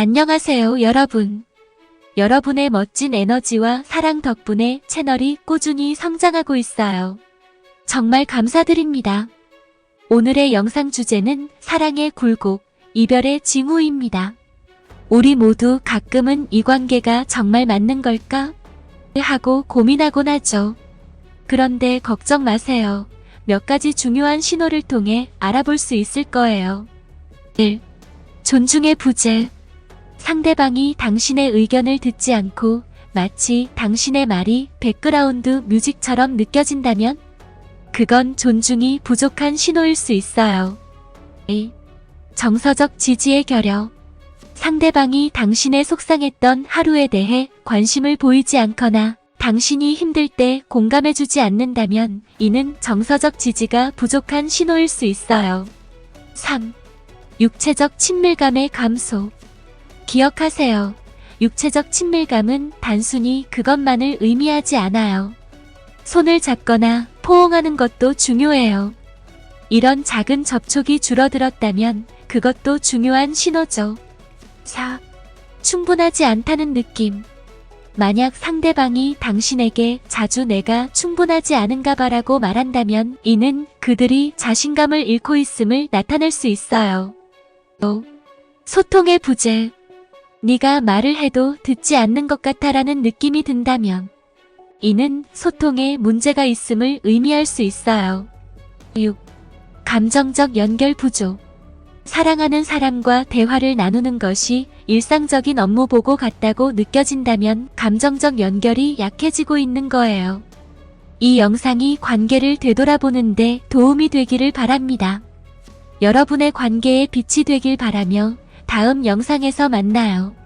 안녕하세요, 여러분. 여러분의 멋진 에너지와 사랑 덕분에 채널이 꾸준히 성장하고 있어요. 정말 감사드립니다. 오늘의 영상 주제는 사랑의 굴곡, 이별의 징후입니다. 우리 모두 가끔은 이 관계가 정말 맞는 걸까? 하고 고민하곤 하죠. 그런데 걱정 마세요. 몇 가지 중요한 신호를 통해 알아볼 수 있을 거예요. 1. 존중의 부재. 상대방이 당신의 의견을 듣지 않고 마치 당신의 말이 백그라운드 뮤직처럼 느껴진다면 그건 존중이 부족한 신호일 수 있어요. 2. 정서적 지지의 결여. 상대방이 당신의 속상했던 하루에 대해 관심을 보이지 않거나 당신이 힘들 때 공감해주지 않는다면 이는 정서적 지지가 부족한 신호일 수 있어요. 3. 육체적 친밀감의 감소. 기억하세요. 육체적 친밀감은 단순히 그것만을 의미하지 않아요. 손을 잡거나 포옹하는 것도 중요해요. 이런 작은 접촉이 줄어들었다면 그것도 중요한 신호죠. 4. 충분하지 않다는 느낌. 만약 상대방이 당신에게 자주 내가 충분하지 않은가 봐라고 말한다면 이는 그들이 자신감을 잃고 있음을 나타낼 수 있어요. 또 소통의 부재. 네가 말을 해도 듣지 않는 것 같아라는 느낌이 든다면 이는 소통에 문제가 있음을 의미할 수 있어요. 6. 감정적 연결 부족. 사랑하는 사람과 대화를 나누는 것이 일상적인 업무 보고 같다고 느껴진다면 감정적 연결이 약해지고 있는 거예요. 이 영상이 관계를 되돌아보는데 도움이 되기를 바랍니다. 여러분의 관계에 빛이 되길 바라며 다음 영상에서 만나요.